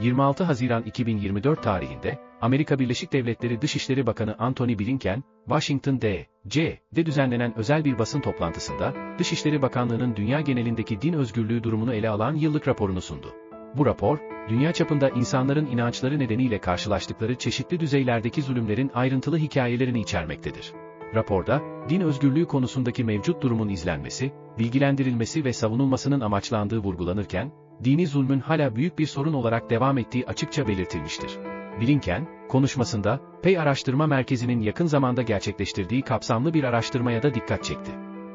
26 Haziran 2024 tarihinde, Amerika Birleşik Devletleri Dışişleri Bakanı Antony Blinken, Washington D.C.'de düzenlenen özel bir basın toplantısında, Dışişleri Bakanlığı'nın dünya genelindeki din özgürlüğü durumunu ele alan yıllık raporunu sundu. Bu rapor, dünya çapında insanların inançları nedeniyle karşılaştıkları çeşitli düzeylerdeki zulümlerin ayrıntılı hikayelerini içermektedir. Raporda, din özgürlüğü konusundaki mevcut durumun izlenmesi, bilgilendirilmesi ve savunulmasının amaçlandığı vurgulanırken, dini zulmün hala büyük bir sorun olarak devam ettiği açıkça belirtilmiştir. Blinken, konuşmasında, Pey Araştırma Merkezi'nin yakın zamanda gerçekleştirdiği kapsamlı bir araştırmaya da dikkat çekti.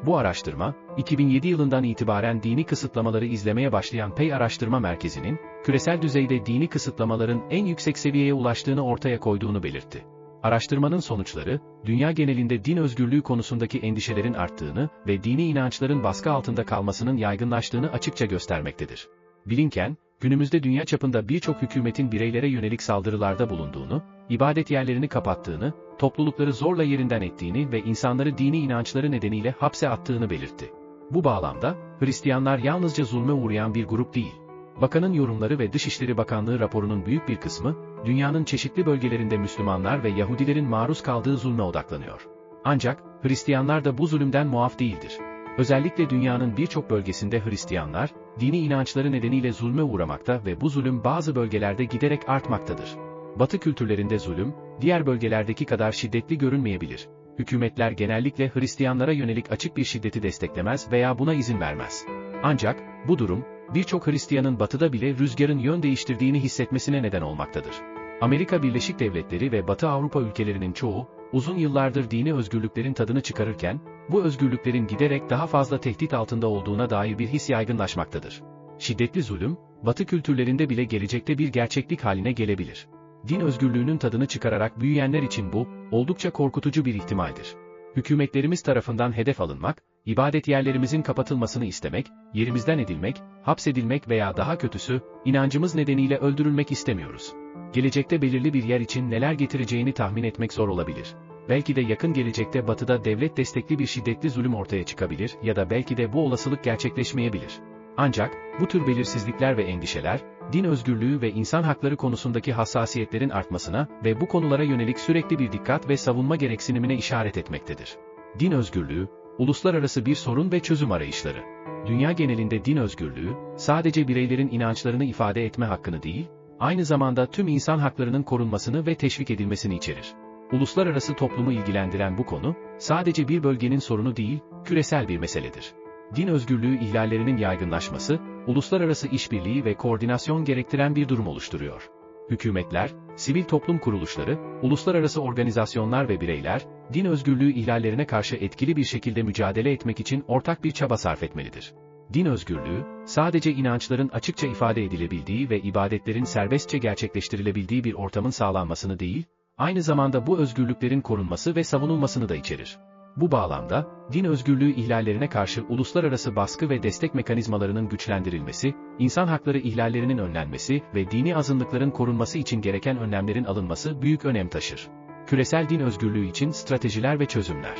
Bu araştırma, 2007 yılından itibaren dini kısıtlamaları izlemeye başlayan Pey Araştırma Merkezi'nin, küresel düzeyde dini kısıtlamaların en yüksek seviyeye ulaştığını ortaya koyduğunu belirtti. Araştırmanın sonuçları, dünya genelinde din özgürlüğü konusundaki endişelerin arttığını ve dini inançların baskı altında kalmasının yaygınlaştığını açıkça göstermektedir. Blinken, günümüzde dünya çapında birçok hükümetin bireylere yönelik saldırılarda bulunduğunu, ibadet yerlerini kapattığını, toplulukları zorla yerinden ettiğini ve insanları dini inançları nedeniyle hapse attığını belirtti. Bu bağlamda, Hristiyanlar yalnızca zulme uğrayan bir grup değil. Bakanın yorumları ve Dışişleri Bakanlığı raporunun büyük bir kısmı, dünyanın çeşitli bölgelerinde Müslümanlar ve Yahudilerin maruz kaldığı zulme odaklanıyor. Ancak, Hristiyanlar da bu zulümden muaf değildir. Özellikle dünyanın birçok bölgesinde Hristiyanlar, dini inançları nedeniyle zulme uğramakta ve bu zulüm bazı bölgelerde giderek artmaktadır. Batı kültürlerinde zulüm, diğer bölgelerdeki kadar şiddetli görünmeyebilir. Hükümetler genellikle Hristiyanlara yönelik açık bir şiddeti desteklemez veya buna izin vermez. Ancak, bu durum, birçok Hristiyanın batıda bile rüzgarın yön değiştirdiğini hissetmesine neden olmaktadır. Amerika Birleşik Devletleri ve Batı Avrupa ülkelerinin çoğu, uzun yıllardır dini özgürlüklerin tadını çıkarırken, bu özgürlüklerin giderek daha fazla tehdit altında olduğuna dair bir his yaygınlaşmaktadır. Şiddetli zulüm, Batı kültürlerinde bile gelecekte bir gerçeklik haline gelebilir. Din özgürlüğünün tadını çıkararak büyüyenler için bu, oldukça korkutucu bir ihtimaldir. Hükümetlerimiz tarafından hedef alınmak, ibadet yerlerimizin kapatılmasını istemek, yerimizden edilmek, hapsedilmek veya daha kötüsü, inancımız nedeniyle öldürülmek istemiyoruz. Gelecekte belirli bir yer için neler getireceğini tahmin etmek zor olabilir. Belki de yakın gelecekte batıda devlet destekli bir şiddetli zulüm ortaya çıkabilir ya da belki de bu olasılık gerçekleşmeyebilir. Ancak, bu tür belirsizlikler ve endişeler, din özgürlüğü ve insan hakları konusundaki hassasiyetlerin artmasına ve bu konulara yönelik sürekli bir dikkat ve savunma gereksinimine işaret etmektedir. Din özgürlüğü, uluslararası bir sorun ve çözüm arayışları. Dünya genelinde din özgürlüğü, sadece bireylerin inançlarını ifade etme hakkını değil, aynı zamanda tüm insan haklarının korunmasını ve teşvik edilmesini içerir. Uluslararası toplumu ilgilendiren bu konu, sadece bir bölgenin sorunu değil, küresel bir meseledir. Din özgürlüğü ihlallerinin yaygınlaşması, uluslararası işbirliği ve koordinasyon gerektiren bir durum oluşturuyor. Hükümetler, sivil toplum kuruluşları, uluslararası organizasyonlar ve bireyler, din özgürlüğü ihlallerine karşı etkili bir şekilde mücadele etmek için ortak bir çaba sarf etmelidir. Din özgürlüğü, sadece inançların açıkça ifade edilebildiği ve ibadetlerin serbestçe gerçekleştirilebildiği bir ortamın sağlanmasını değil, aynı zamanda bu özgürlüklerin korunması ve savunulmasını da içerir. Bu bağlamda, din özgürlüğü ihlallerine karşı uluslararası baskı ve destek mekanizmalarının güçlendirilmesi, insan hakları ihlallerinin önlenmesi ve dini azınlıkların korunması için gereken önlemlerin alınması büyük önem taşır. Küresel din özgürlüğü için stratejiler ve çözümler.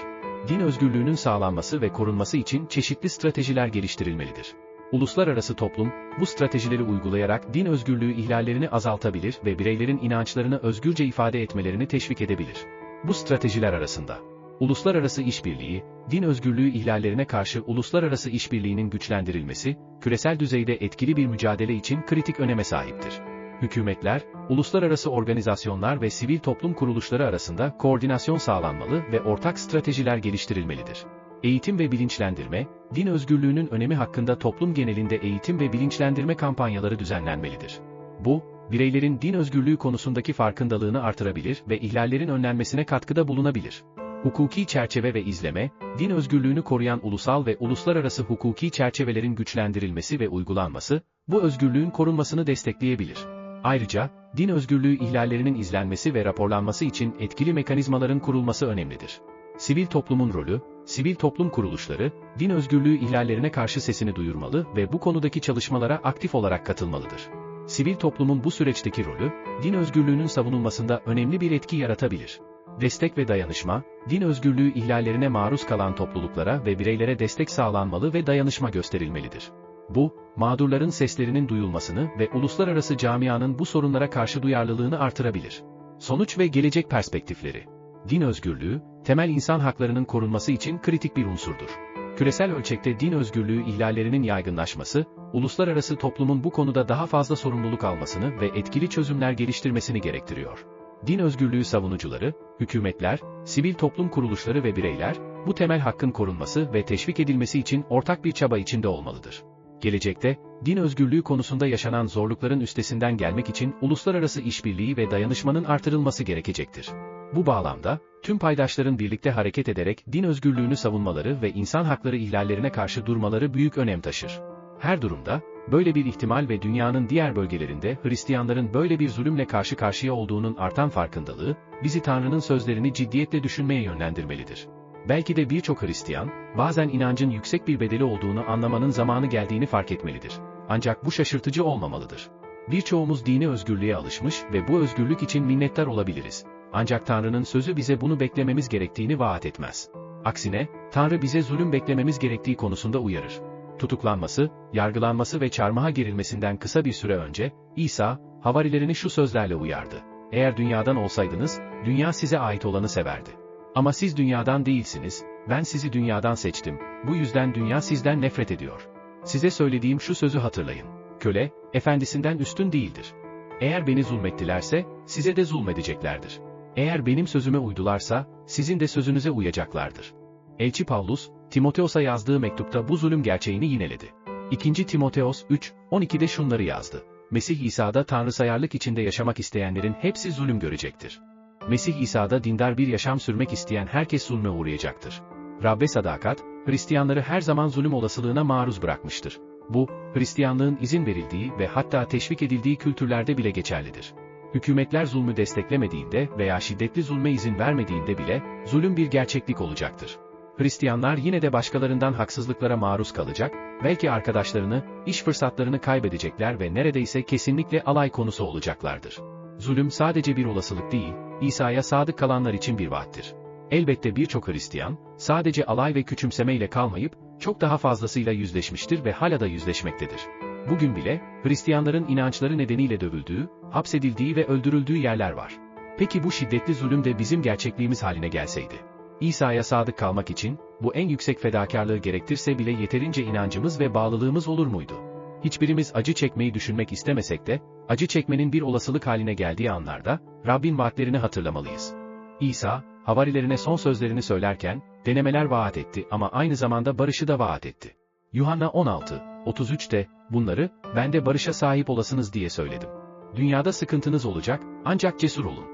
Din özgürlüğünün sağlanması ve korunması için çeşitli stratejiler geliştirilmelidir. Uluslararası toplum, bu stratejileri uygulayarak din özgürlüğü ihlallerini azaltabilir ve bireylerin inançlarını özgürce ifade etmelerini teşvik edebilir. Bu stratejiler arasında Uluslararası işbirliği, din özgürlüğü ihlallerine karşı uluslararası işbirliğinin güçlendirilmesi, küresel düzeyde etkili bir mücadele için kritik öneme sahiptir. Hükümetler, uluslararası organizasyonlar ve sivil toplum kuruluşları arasında koordinasyon sağlanmalı ve ortak stratejiler geliştirilmelidir. Eğitim ve bilinçlendirme, din özgürlüğünün önemi hakkında toplum genelinde eğitim ve bilinçlendirme kampanyaları düzenlenmelidir. Bu, bireylerin din özgürlüğü konusundaki farkındalığını artırabilir ve ihlallerin önlenmesine katkıda bulunabilir hukuki çerçeve ve izleme, din özgürlüğünü koruyan ulusal ve uluslararası hukuki çerçevelerin güçlendirilmesi ve uygulanması, bu özgürlüğün korunmasını destekleyebilir. Ayrıca, din özgürlüğü ihlallerinin izlenmesi ve raporlanması için etkili mekanizmaların kurulması önemlidir. Sivil toplumun rolü, sivil toplum kuruluşları, din özgürlüğü ihlallerine karşı sesini duyurmalı ve bu konudaki çalışmalara aktif olarak katılmalıdır. Sivil toplumun bu süreçteki rolü, din özgürlüğünün savunulmasında önemli bir etki yaratabilir destek ve dayanışma, din özgürlüğü ihlallerine maruz kalan topluluklara ve bireylere destek sağlanmalı ve dayanışma gösterilmelidir. Bu, mağdurların seslerinin duyulmasını ve uluslararası camianın bu sorunlara karşı duyarlılığını artırabilir. Sonuç ve gelecek perspektifleri. Din özgürlüğü, temel insan haklarının korunması için kritik bir unsurdur. Küresel ölçekte din özgürlüğü ihlallerinin yaygınlaşması, uluslararası toplumun bu konuda daha fazla sorumluluk almasını ve etkili çözümler geliştirmesini gerektiriyor. Din özgürlüğü savunucuları, hükümetler, sivil toplum kuruluşları ve bireyler, bu temel hakkın korunması ve teşvik edilmesi için ortak bir çaba içinde olmalıdır. Gelecekte, din özgürlüğü konusunda yaşanan zorlukların üstesinden gelmek için uluslararası işbirliği ve dayanışmanın artırılması gerekecektir. Bu bağlamda, tüm paydaşların birlikte hareket ederek din özgürlüğünü savunmaları ve insan hakları ihlallerine karşı durmaları büyük önem taşır. Her durumda, böyle bir ihtimal ve dünyanın diğer bölgelerinde Hristiyanların böyle bir zulümle karşı karşıya olduğunun artan farkındalığı, bizi Tanrı'nın sözlerini ciddiyetle düşünmeye yönlendirmelidir. Belki de birçok Hristiyan, bazen inancın yüksek bir bedeli olduğunu anlamanın zamanı geldiğini fark etmelidir. Ancak bu şaşırtıcı olmamalıdır. Birçoğumuz dini özgürlüğe alışmış ve bu özgürlük için minnettar olabiliriz. Ancak Tanrı'nın sözü bize bunu beklememiz gerektiğini vaat etmez. Aksine, Tanrı bize zulüm beklememiz gerektiği konusunda uyarır. Tutuklanması, yargılanması ve çarmıha gerilmesinden kısa bir süre önce, İsa, havarilerini şu sözlerle uyardı. Eğer dünyadan olsaydınız, dünya size ait olanı severdi. Ama siz dünyadan değilsiniz, ben sizi dünyadan seçtim, bu yüzden dünya sizden nefret ediyor. Size söylediğim şu sözü hatırlayın. Köle, efendisinden üstün değildir. Eğer beni zulmettilerse, size de zulmedeceklerdir. Eğer benim sözüme uydularsa, sizin de sözünüze uyacaklardır. Elçi Paulus, Timoteos'a yazdığı mektupta bu zulüm gerçeğini yineledi. 2. Timoteos 3, 12'de şunları yazdı. Mesih İsa'da tanrısayarlık içinde yaşamak isteyenlerin hepsi zulüm görecektir. Mesih İsa'da dindar bir yaşam sürmek isteyen herkes zulme uğrayacaktır. Rabbe sadakat, Hristiyanları her zaman zulüm olasılığına maruz bırakmıştır. Bu, Hristiyanlığın izin verildiği ve hatta teşvik edildiği kültürlerde bile geçerlidir. Hükümetler zulmü desteklemediğinde veya şiddetli zulme izin vermediğinde bile, zulüm bir gerçeklik olacaktır. Hristiyanlar yine de başkalarından haksızlıklara maruz kalacak, belki arkadaşlarını, iş fırsatlarını kaybedecekler ve neredeyse kesinlikle alay konusu olacaklardır. Zulüm sadece bir olasılık değil, İsa'ya sadık kalanlar için bir vaattir. Elbette birçok Hristiyan, sadece alay ve küçümsemeyle kalmayıp, çok daha fazlasıyla yüzleşmiştir ve hala da yüzleşmektedir. Bugün bile, Hristiyanların inançları nedeniyle dövüldüğü, hapsedildiği ve öldürüldüğü yerler var. Peki bu şiddetli zulüm de bizim gerçekliğimiz haline gelseydi? İsa'ya sadık kalmak için, bu en yüksek fedakarlığı gerektirse bile yeterince inancımız ve bağlılığımız olur muydu? Hiçbirimiz acı çekmeyi düşünmek istemesek de, acı çekmenin bir olasılık haline geldiği anlarda, Rabbin vaatlerini hatırlamalıyız. İsa, havarilerine son sözlerini söylerken, denemeler vaat etti ama aynı zamanda barışı da vaat etti. Yuhanna 16, 33'te, bunları, ben de barışa sahip olasınız diye söyledim. Dünyada sıkıntınız olacak, ancak cesur olun.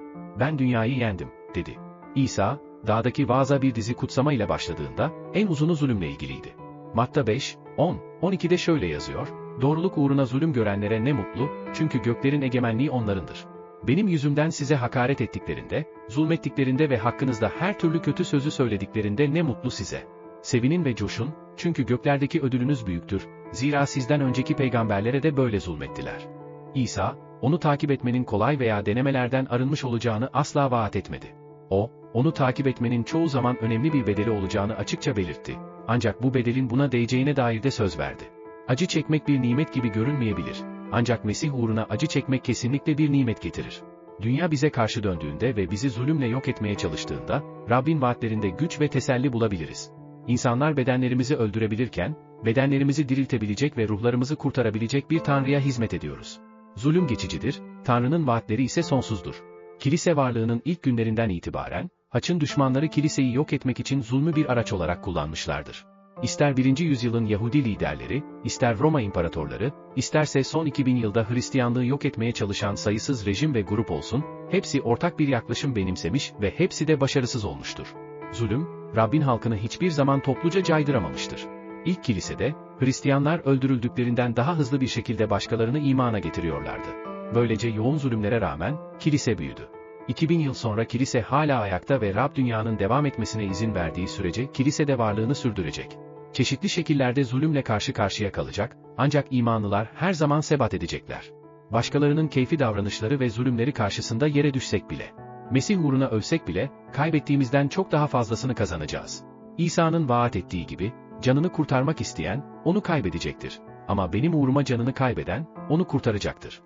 Ben dünyayı yendim, dedi. İsa, dağdaki vaaza bir dizi kutsama ile başladığında, en uzunu zulümle ilgiliydi. Matta 5, 10, 12'de şöyle yazıyor, Doğruluk uğruna zulüm görenlere ne mutlu, çünkü göklerin egemenliği onlarındır. Benim yüzümden size hakaret ettiklerinde, zulmettiklerinde ve hakkınızda her türlü kötü sözü söylediklerinde ne mutlu size. Sevinin ve coşun, çünkü göklerdeki ödülünüz büyüktür, zira sizden önceki peygamberlere de böyle zulmettiler. İsa, onu takip etmenin kolay veya denemelerden arınmış olacağını asla vaat etmedi. O, onu takip etmenin çoğu zaman önemli bir bedeli olacağını açıkça belirtti. Ancak bu bedelin buna değeceğine dair de söz verdi. Acı çekmek bir nimet gibi görünmeyebilir. Ancak Mesih uğruna acı çekmek kesinlikle bir nimet getirir. Dünya bize karşı döndüğünde ve bizi zulümle yok etmeye çalıştığında, Rabbin vaatlerinde güç ve teselli bulabiliriz. İnsanlar bedenlerimizi öldürebilirken, bedenlerimizi diriltebilecek ve ruhlarımızı kurtarabilecek bir Tanrı'ya hizmet ediyoruz. Zulüm geçicidir, Tanrı'nın vaatleri ise sonsuzdur. Kilise varlığının ilk günlerinden itibaren, haçın düşmanları kiliseyi yok etmek için zulmü bir araç olarak kullanmışlardır. İster 1. yüzyılın Yahudi liderleri, ister Roma imparatorları, isterse son 2000 yılda Hristiyanlığı yok etmeye çalışan sayısız rejim ve grup olsun, hepsi ortak bir yaklaşım benimsemiş ve hepsi de başarısız olmuştur. Zulüm, Rabbin halkını hiçbir zaman topluca caydıramamıştır. İlk kilisede, Hristiyanlar öldürüldüklerinden daha hızlı bir şekilde başkalarını imana getiriyorlardı. Böylece yoğun zulümlere rağmen, kilise büyüdü. 2000 yıl sonra kilise hala ayakta ve Rab dünyanın devam etmesine izin verdiği sürece kilise de varlığını sürdürecek çeşitli şekillerde zulümle karşı karşıya kalacak, ancak imanlılar her zaman sebat edecekler. Başkalarının keyfi davranışları ve zulümleri karşısında yere düşsek bile, Mesih uğruna ölsek bile, kaybettiğimizden çok daha fazlasını kazanacağız. İsa'nın vaat ettiği gibi, canını kurtarmak isteyen, onu kaybedecektir. ama benim uğruma canını kaybeden, onu kurtaracaktır.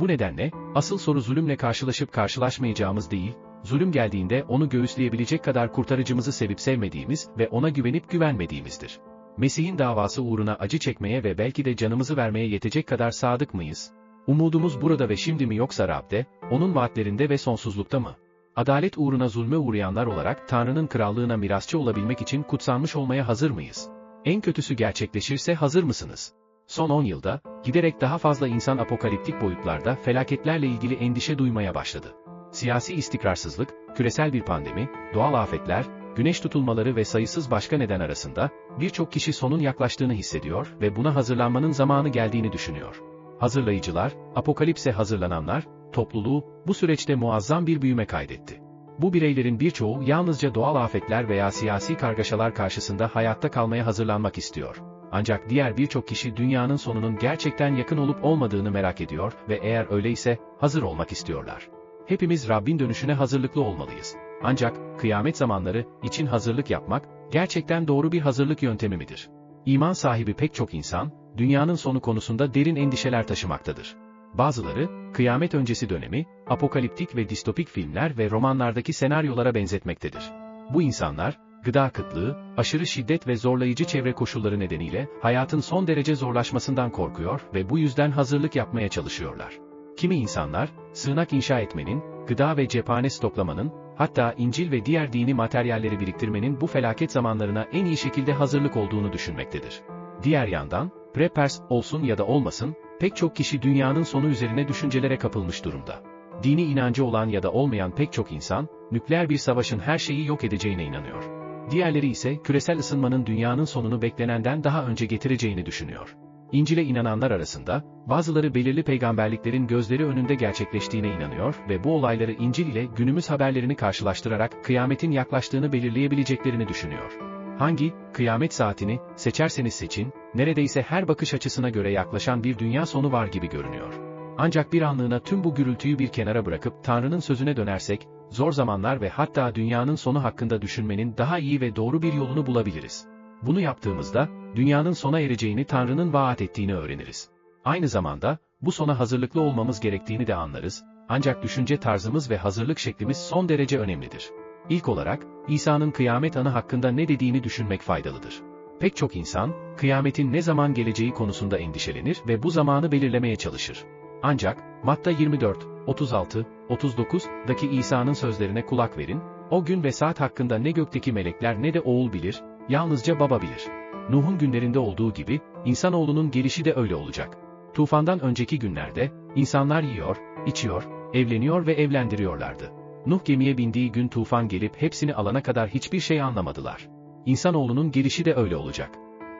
Bu nedenle, asıl soru zulümle karşılaşıp karşılaşmayacağımız değil, zulüm geldiğinde onu göğüsleyebilecek kadar kurtarıcımızı sevip sevmediğimiz ve ona güvenip güvenmediğimizdir. Mesih'in davası uğruna acı çekmeye ve belki de canımızı vermeye yetecek kadar sadık mıyız? Umudumuz burada ve şimdi mi yoksa Rab'de, onun vaatlerinde ve sonsuzlukta mı? Adalet uğruna zulme uğrayanlar olarak Tanrı'nın krallığına mirasçı olabilmek için kutsanmış olmaya hazır mıyız? En kötüsü gerçekleşirse hazır mısınız? Son 10 yılda, giderek daha fazla insan apokaliptik boyutlarda felaketlerle ilgili endişe duymaya başladı. Siyasi istikrarsızlık, küresel bir pandemi, doğal afetler, güneş tutulmaları ve sayısız başka neden arasında, birçok kişi sonun yaklaştığını hissediyor ve buna hazırlanmanın zamanı geldiğini düşünüyor. Hazırlayıcılar, apokalipse hazırlananlar, topluluğu, bu süreçte muazzam bir büyüme kaydetti. Bu bireylerin birçoğu yalnızca doğal afetler veya siyasi kargaşalar karşısında hayatta kalmaya hazırlanmak istiyor. Ancak diğer birçok kişi dünyanın sonunun gerçekten yakın olup olmadığını merak ediyor ve eğer öyleyse, hazır olmak istiyorlar. Hepimiz Rabbin dönüşüne hazırlıklı olmalıyız. Ancak, kıyamet zamanları için hazırlık yapmak, gerçekten doğru bir hazırlık yöntemi midir? İman sahibi pek çok insan, dünyanın sonu konusunda derin endişeler taşımaktadır. Bazıları, kıyamet öncesi dönemi, apokaliptik ve distopik filmler ve romanlardaki senaryolara benzetmektedir. Bu insanlar, gıda kıtlığı, aşırı şiddet ve zorlayıcı çevre koşulları nedeniyle hayatın son derece zorlaşmasından korkuyor ve bu yüzden hazırlık yapmaya çalışıyorlar. Kimi insanlar, sığınak inşa etmenin, gıda ve cephane stoklamanın, hatta İncil ve diğer dini materyalleri biriktirmenin bu felaket zamanlarına en iyi şekilde hazırlık olduğunu düşünmektedir. Diğer yandan, preppers olsun ya da olmasın, pek çok kişi dünyanın sonu üzerine düşüncelere kapılmış durumda. Dini inancı olan ya da olmayan pek çok insan, nükleer bir savaşın her şeyi yok edeceğine inanıyor. Diğerleri ise küresel ısınmanın dünyanın sonunu beklenenden daha önce getireceğini düşünüyor. İncil'e inananlar arasında, bazıları belirli peygamberliklerin gözleri önünde gerçekleştiğine inanıyor ve bu olayları İncil ile günümüz haberlerini karşılaştırarak kıyametin yaklaştığını belirleyebileceklerini düşünüyor. Hangi, kıyamet saatini, seçerseniz seçin, neredeyse her bakış açısına göre yaklaşan bir dünya sonu var gibi görünüyor. Ancak bir anlığına tüm bu gürültüyü bir kenara bırakıp Tanrı'nın sözüne dönersek, zor zamanlar ve hatta dünyanın sonu hakkında düşünmenin daha iyi ve doğru bir yolunu bulabiliriz. Bunu yaptığımızda, dünyanın sona ereceğini Tanrı'nın vaat ettiğini öğreniriz. Aynı zamanda, bu sona hazırlıklı olmamız gerektiğini de anlarız, ancak düşünce tarzımız ve hazırlık şeklimiz son derece önemlidir. İlk olarak, İsa'nın kıyamet anı hakkında ne dediğini düşünmek faydalıdır. Pek çok insan, kıyametin ne zaman geleceği konusunda endişelenir ve bu zamanı belirlemeye çalışır. Ancak, Matta 24, 36, 39'daki İsa'nın sözlerine kulak verin, o gün ve saat hakkında ne gökteki melekler ne de oğul bilir, yalnızca baba bilir. Nuh'un günlerinde olduğu gibi, insanoğlunun gelişi de öyle olacak. Tufandan önceki günlerde, insanlar yiyor, içiyor, evleniyor ve evlendiriyorlardı. Nuh gemiye bindiği gün tufan gelip hepsini alana kadar hiçbir şey anlamadılar. İnsanoğlunun gelişi de öyle olacak.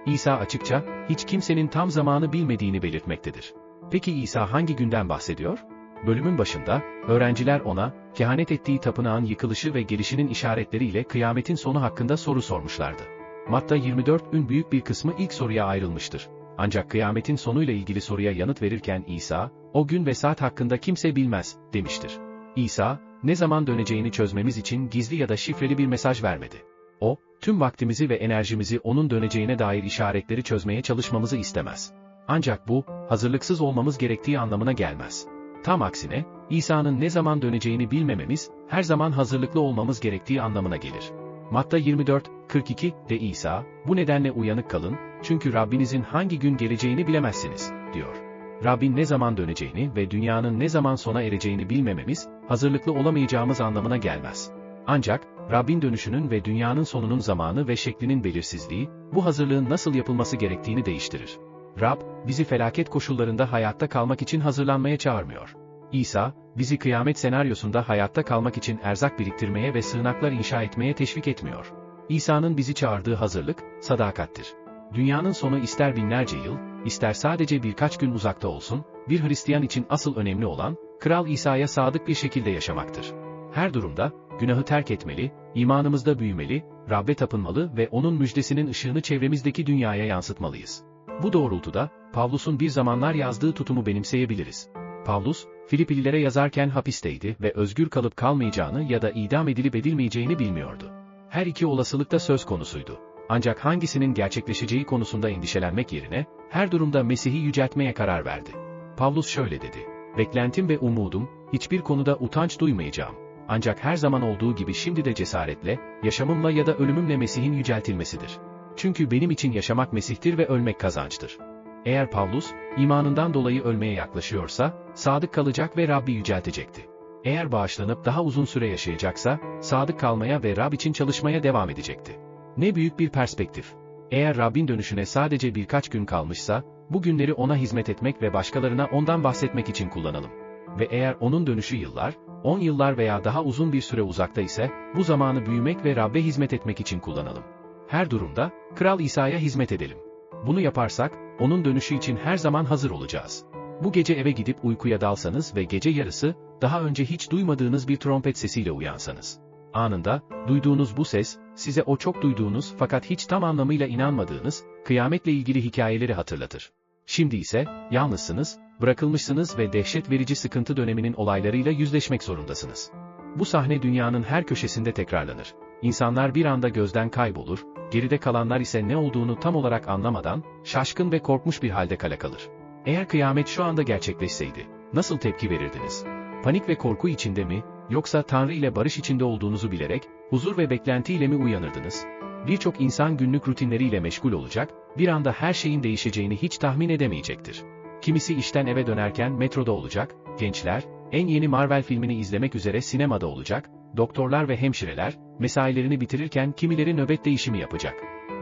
İsa açıkça, hiç kimsenin tam zamanı bilmediğini belirtmektedir. Peki İsa hangi günden bahsediyor? Bölümün başında, öğrenciler ona, kehanet ettiği tapınağın yıkılışı ve gelişinin işaretleriyle kıyametin sonu hakkında soru sormuşlardı. Matta 24'ün büyük bir kısmı ilk soruya ayrılmıştır. Ancak kıyametin sonuyla ilgili soruya yanıt verirken İsa, o gün ve saat hakkında kimse bilmez, demiştir. İsa, ne zaman döneceğini çözmemiz için gizli ya da şifreli bir mesaj vermedi. O, tüm vaktimizi ve enerjimizi onun döneceğine dair işaretleri çözmeye çalışmamızı istemez. Ancak bu, hazırlıksız olmamız gerektiği anlamına gelmez. Tam aksine, İsa'nın ne zaman döneceğini bilmememiz, her zaman hazırlıklı olmamız gerektiği anlamına gelir. Matta 24, 42 de İsa, bu nedenle uyanık kalın, çünkü Rabbinizin hangi gün geleceğini bilemezsiniz, diyor. Rabbin ne zaman döneceğini ve dünyanın ne zaman sona ereceğini bilmememiz, hazırlıklı olamayacağımız anlamına gelmez. Ancak, Rabbin dönüşünün ve dünyanın sonunun zamanı ve şeklinin belirsizliği, bu hazırlığın nasıl yapılması gerektiğini değiştirir. Rab, bizi felaket koşullarında hayatta kalmak için hazırlanmaya çağırmıyor. İsa, bizi kıyamet senaryosunda hayatta kalmak için erzak biriktirmeye ve sığınaklar inşa etmeye teşvik etmiyor. İsa'nın bizi çağırdığı hazırlık, sadakattir. Dünyanın sonu ister binlerce yıl, ister sadece birkaç gün uzakta olsun, bir Hristiyan için asıl önemli olan, Kral İsa'ya sadık bir şekilde yaşamaktır. Her durumda, günahı terk etmeli, imanımızda büyümeli, Rabbe tapınmalı ve onun müjdesinin ışığını çevremizdeki dünyaya yansıtmalıyız. Bu doğrultuda, Pavlus'un bir zamanlar yazdığı tutumu benimseyebiliriz. Pavlus, Filipililere yazarken hapisteydi ve özgür kalıp kalmayacağını ya da idam edilip edilmeyeceğini bilmiyordu. Her iki olasılık da söz konusuydu. Ancak hangisinin gerçekleşeceği konusunda endişelenmek yerine, her durumda Mesih'i yüceltmeye karar verdi. Pavlus şöyle dedi. Beklentim ve umudum, hiçbir konuda utanç duymayacağım. Ancak her zaman olduğu gibi şimdi de cesaretle, yaşamımla ya da ölümümle Mesih'in yüceltilmesidir. Çünkü benim için yaşamak Mesih'tir ve ölmek kazançtır. Eğer Pavlus, imanından dolayı ölmeye yaklaşıyorsa, sadık kalacak ve Rabbi yüceltecekti. Eğer bağışlanıp daha uzun süre yaşayacaksa, sadık kalmaya ve Rab için çalışmaya devam edecekti. Ne büyük bir perspektif. Eğer Rabbin dönüşüne sadece birkaç gün kalmışsa, bu günleri ona hizmet etmek ve başkalarına ondan bahsetmek için kullanalım. Ve eğer onun dönüşü yıllar, 10 yıllar veya daha uzun bir süre uzakta ise, bu zamanı büyümek ve Rabbe hizmet etmek için kullanalım. Her durumda, Kral İsa'ya hizmet edelim. Bunu yaparsak, onun dönüşü için her zaman hazır olacağız. Bu gece eve gidip uykuya dalsanız ve gece yarısı, daha önce hiç duymadığınız bir trompet sesiyle uyansanız. Anında, duyduğunuz bu ses, size o çok duyduğunuz fakat hiç tam anlamıyla inanmadığınız, kıyametle ilgili hikayeleri hatırlatır. Şimdi ise, yalnızsınız, bırakılmışsınız ve dehşet verici sıkıntı döneminin olaylarıyla yüzleşmek zorundasınız. Bu sahne dünyanın her köşesinde tekrarlanır. İnsanlar bir anda gözden kaybolur, geride kalanlar ise ne olduğunu tam olarak anlamadan, şaşkın ve korkmuş bir halde kala kalır. Eğer kıyamet şu anda gerçekleşseydi, nasıl tepki verirdiniz? Panik ve korku içinde mi, yoksa Tanrı ile barış içinde olduğunuzu bilerek, huzur ve beklentiyle mi uyanırdınız? Birçok insan günlük rutinleriyle meşgul olacak, bir anda her şeyin değişeceğini hiç tahmin edemeyecektir. Kimisi işten eve dönerken metroda olacak, gençler, en yeni Marvel filmini izlemek üzere sinemada olacak, doktorlar ve hemşireler, mesailerini bitirirken kimileri nöbet değişimi yapacak.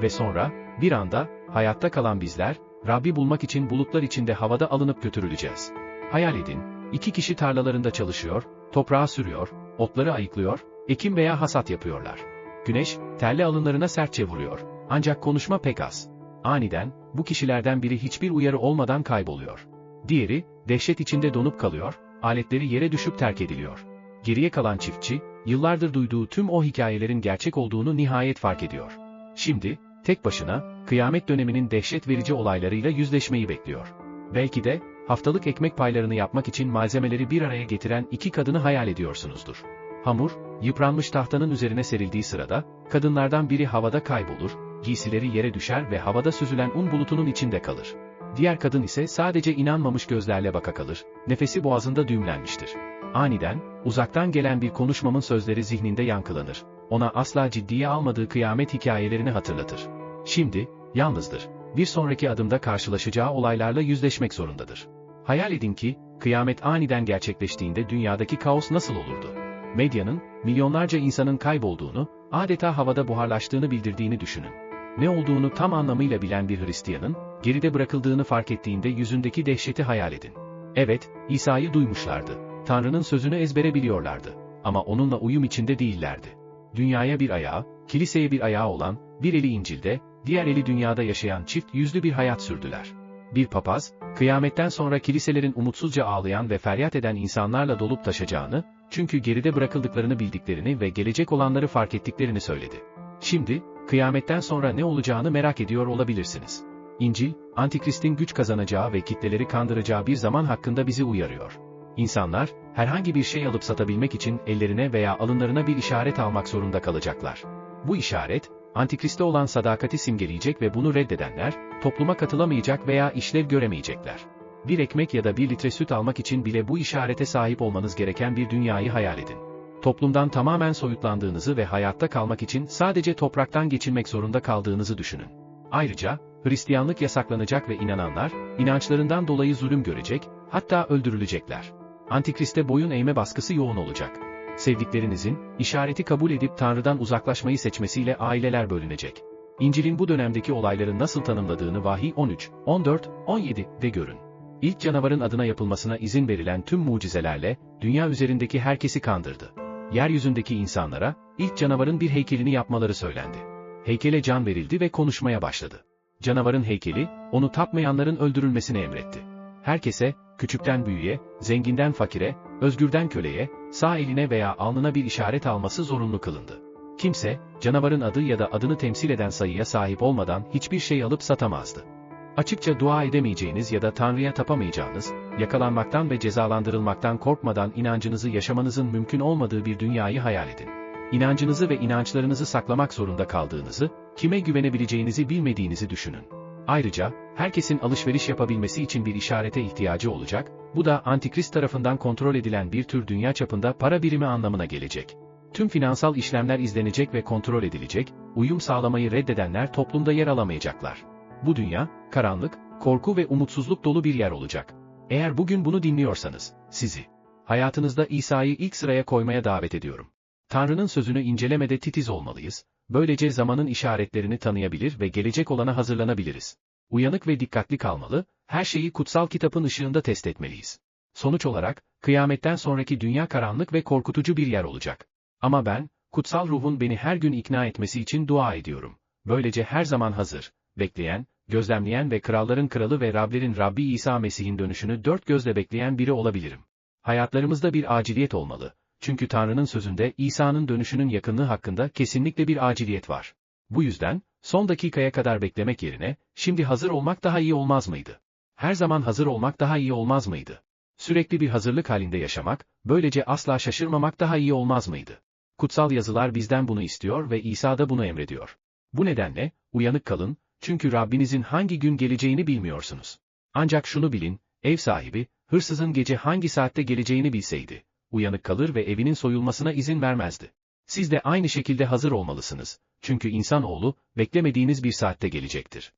Ve sonra, bir anda, hayatta kalan bizler, Rabbi bulmak için bulutlar içinde havada alınıp götürüleceğiz. Hayal edin, iki kişi tarlalarında çalışıyor, toprağı sürüyor, otları ayıklıyor, ekim veya hasat yapıyorlar. Güneş, terli alınlarına sertçe vuruyor. Ancak konuşma pek az. Aniden, bu kişilerden biri hiçbir uyarı olmadan kayboluyor. Diğeri, dehşet içinde donup kalıyor, aletleri yere düşüp terk ediliyor. Geriye kalan çiftçi, yıllardır duyduğu tüm o hikayelerin gerçek olduğunu nihayet fark ediyor. Şimdi, tek başına, kıyamet döneminin dehşet verici olaylarıyla yüzleşmeyi bekliyor. Belki de, haftalık ekmek paylarını yapmak için malzemeleri bir araya getiren iki kadını hayal ediyorsunuzdur. Hamur, yıpranmış tahtanın üzerine serildiği sırada, kadınlardan biri havada kaybolur, giysileri yere düşer ve havada süzülen un bulutunun içinde kalır. Diğer kadın ise sadece inanmamış gözlerle baka kalır, nefesi boğazında düğümlenmiştir. Aniden, uzaktan gelen bir konuşmamın sözleri zihninde yankılanır. Ona asla ciddiye almadığı kıyamet hikayelerini hatırlatır. Şimdi, yalnızdır. Bir sonraki adımda karşılaşacağı olaylarla yüzleşmek zorundadır. Hayal edin ki, kıyamet aniden gerçekleştiğinde dünyadaki kaos nasıl olurdu? Medyanın, milyonlarca insanın kaybolduğunu, adeta havada buharlaştığını bildirdiğini düşünün. Ne olduğunu tam anlamıyla bilen bir Hristiyanın, geride bırakıldığını fark ettiğinde yüzündeki dehşeti hayal edin. Evet, İsa'yı duymuşlardı. Tanrı'nın sözünü ezbere biliyorlardı. Ama onunla uyum içinde değillerdi. Dünyaya bir ayağı, kiliseye bir ayağı olan, bir eli İncil'de, diğer eli dünyada yaşayan çift yüzlü bir hayat sürdüler. Bir papaz, kıyametten sonra kiliselerin umutsuzca ağlayan ve feryat eden insanlarla dolup taşacağını, çünkü geride bırakıldıklarını bildiklerini ve gelecek olanları fark ettiklerini söyledi. Şimdi, kıyametten sonra ne olacağını merak ediyor olabilirsiniz. İncil, Antikrist'in güç kazanacağı ve kitleleri kandıracağı bir zaman hakkında bizi uyarıyor. İnsanlar, herhangi bir şey alıp satabilmek için ellerine veya alınlarına bir işaret almak zorunda kalacaklar. Bu işaret, Antikrist'te olan sadakati simgeleyecek ve bunu reddedenler, topluma katılamayacak veya işlev göremeyecekler. Bir ekmek ya da bir litre süt almak için bile bu işarete sahip olmanız gereken bir dünyayı hayal edin. Toplumdan tamamen soyutlandığınızı ve hayatta kalmak için sadece topraktan geçinmek zorunda kaldığınızı düşünün. Ayrıca, Hristiyanlık yasaklanacak ve inananlar, inançlarından dolayı zulüm görecek, hatta öldürülecekler. Antikriste boyun eğme baskısı yoğun olacak. Sevdiklerinizin, işareti kabul edip Tanrı'dan uzaklaşmayı seçmesiyle aileler bölünecek. İncil'in bu dönemdeki olayları nasıl tanımladığını Vahiy 13, 14, 17 de görün. İlk canavarın adına yapılmasına izin verilen tüm mucizelerle, dünya üzerindeki herkesi kandırdı. Yeryüzündeki insanlara, ilk canavarın bir heykelini yapmaları söylendi. Heykele can verildi ve konuşmaya başladı. Canavarın heykeli, onu tapmayanların öldürülmesini emretti. Herkese, küçükten büyüğe, zenginden fakire, özgürden köleye, sağ eline veya alnına bir işaret alması zorunlu kılındı. Kimse, canavarın adı ya da adını temsil eden sayıya sahip olmadan hiçbir şey alıp satamazdı. Açıkça dua edemeyeceğiniz ya da Tanrı'ya tapamayacağınız, yakalanmaktan ve cezalandırılmaktan korkmadan inancınızı yaşamanızın mümkün olmadığı bir dünyayı hayal edin. İnancınızı ve inançlarınızı saklamak zorunda kaldığınızı, kime güvenebileceğinizi bilmediğinizi düşünün. Ayrıca, herkesin alışveriş yapabilmesi için bir işarete ihtiyacı olacak, bu da Antikrist tarafından kontrol edilen bir tür dünya çapında para birimi anlamına gelecek. Tüm finansal işlemler izlenecek ve kontrol edilecek, uyum sağlamayı reddedenler toplumda yer alamayacaklar. Bu dünya, karanlık, korku ve umutsuzluk dolu bir yer olacak. Eğer bugün bunu dinliyorsanız, sizi, hayatınızda İsa'yı ilk sıraya koymaya davet ediyorum. Tanrı'nın sözünü incelemede titiz olmalıyız, böylece zamanın işaretlerini tanıyabilir ve gelecek olana hazırlanabiliriz. Uyanık ve dikkatli kalmalı, her şeyi kutsal kitabın ışığında test etmeliyiz. Sonuç olarak, kıyametten sonraki dünya karanlık ve korkutucu bir yer olacak. Ama ben, kutsal ruhun beni her gün ikna etmesi için dua ediyorum. Böylece her zaman hazır, bekleyen, gözlemleyen ve kralların kralı ve Rablerin Rabbi İsa Mesih'in dönüşünü dört gözle bekleyen biri olabilirim. Hayatlarımızda bir aciliyet olmalı. Çünkü Tanrı'nın sözünde İsa'nın dönüşünün yakınlığı hakkında kesinlikle bir aciliyet var. Bu yüzden, son dakikaya kadar beklemek yerine, şimdi hazır olmak daha iyi olmaz mıydı? Her zaman hazır olmak daha iyi olmaz mıydı? Sürekli bir hazırlık halinde yaşamak, böylece asla şaşırmamak daha iyi olmaz mıydı? Kutsal yazılar bizden bunu istiyor ve İsa da bunu emrediyor. Bu nedenle, uyanık kalın, çünkü Rabbinizin hangi gün geleceğini bilmiyorsunuz. Ancak şunu bilin, ev sahibi, hırsızın gece hangi saatte geleceğini bilseydi, uyanık kalır ve evinin soyulmasına izin vermezdi. Siz de aynı şekilde hazır olmalısınız, çünkü insanoğlu, beklemediğiniz bir saatte gelecektir.